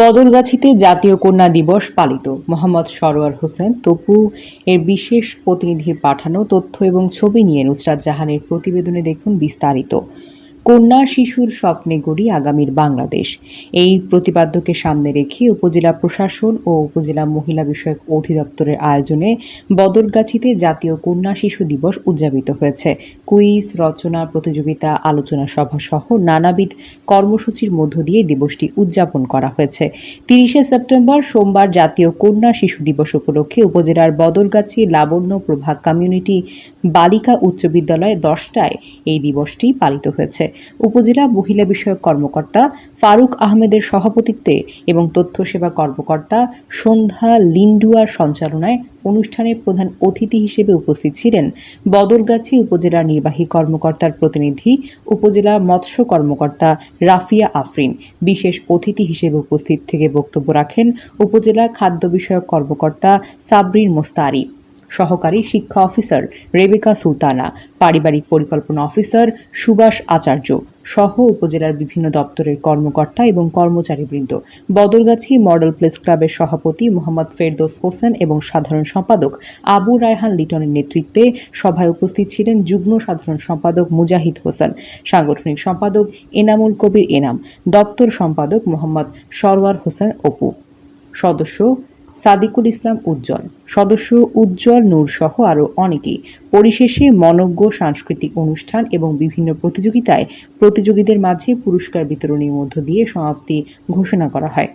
বদলগাছিতে জাতীয় কন্যা দিবস পালিত। মোহাম্মদ সরোয়ার হোসেন, তপু, এর বিশেষ প্রতিনিধির পাঠানো তথ্য এবং ছবি নিয়ে নুসরাত জাহানের প্রতিবেদনে দেখুন বিস্তারিত। কন্যা শিশুর স্বপ্নে গড়ি আগামীর বাংলাদেশ। এই প্রতিপাদ্যকে সামনে রেখে উপজেলা প্রশাসন ও উপজেলা মহিলা বিষয়ক অধিদপ্তরের আয়োজনে বদলগাছিতে জাতীয় কন্যা শিশু দিবস উদযাপিত হয়েছে। কুইজ, রচনা, প্রতিযোগিতা, আলোচনা সভা সহ নানাবিধ কর্মসূচির মধ্য দিয়ে দিবসটি উদযাপন করা হয়েছে। তিরিশে সেপ্টেম্বর সোমবার জাতীয় কন্যা শিশু দিবস উপলক্ষে উপজেলার বদলগাছি লাবণ্য প্রভা কমিউনিটি বালিকা উচ্চ বিদ্যালয়ে দশটায় এই দিবসটি পালিত হয়েছে। উপজেলা মহিলা বিষয়ক কর্মকর্তা ফারুক আহমেদের সভাপতিত্বে এবং তথ্য সেবা কর্মকর্তা সন্ধ্যা লিন্ডুয়ার সঞ্চালনায় অনুষ্ঠানের প্রধান অতিথি হিসেবে উপস্থিত ছিলেন বদলগাছি উপজেলা নির্বাহী কর্মকর্তার প্রতিনিধি উপজেলা মৎস্য কর্মকর্তা রাফিয়া আফরিন। বিশেষ অতিথি হিসেবে উপস্থিত থেকে বক্তব্য রাখেন উপজেলা খাদ্য বিষয়ক কর্মকর্তা সাবরিন মোস্তারি। সহকারী শিক্ষা অফিসার রেবেকা সুলতানা, পারিবারিক পরিকল্পনা অফিসার সুভাষ আচার্য সহ উপজেলার বিভিন্ন দপ্তরের কর্মকর্তা এবং কর্মচারীবৃন্দ। বদলগাছি মডেল প্লেস ক্লাবের সভাপতি মোহাম্মদ ফেরদোস হোসেন এবং সাধারণ সম্পাদক আবু রায়হান লিটনের নেতৃত্বে সভায় উপস্থিত ছিলেন যুগ্ম সাধারণ সম্পাদক মুজাহিদ হোসেন, সাংগঠনিক সম্পাদক এনামুল কবির এনাম, দপ্তর সম্পাদক মোহাম্মদ সরওয়ার হোসেন অপু। সদস্য সাদিকুল ইসলাম উজ্জ্বল, সদস্য উজ্জ্বল নূর সহ আরও অনেকে পরিশেষে মনজ্ঞ সাংস্কৃতিক অনুষ্ঠান এবং বিভিন্ন প্রতিযোগিতায় প্রতিযোগীদের মাঝে পুরস্কার বিতরণের মধ্য দিয়ে সমাপ্তি ঘোষণা করা হয়।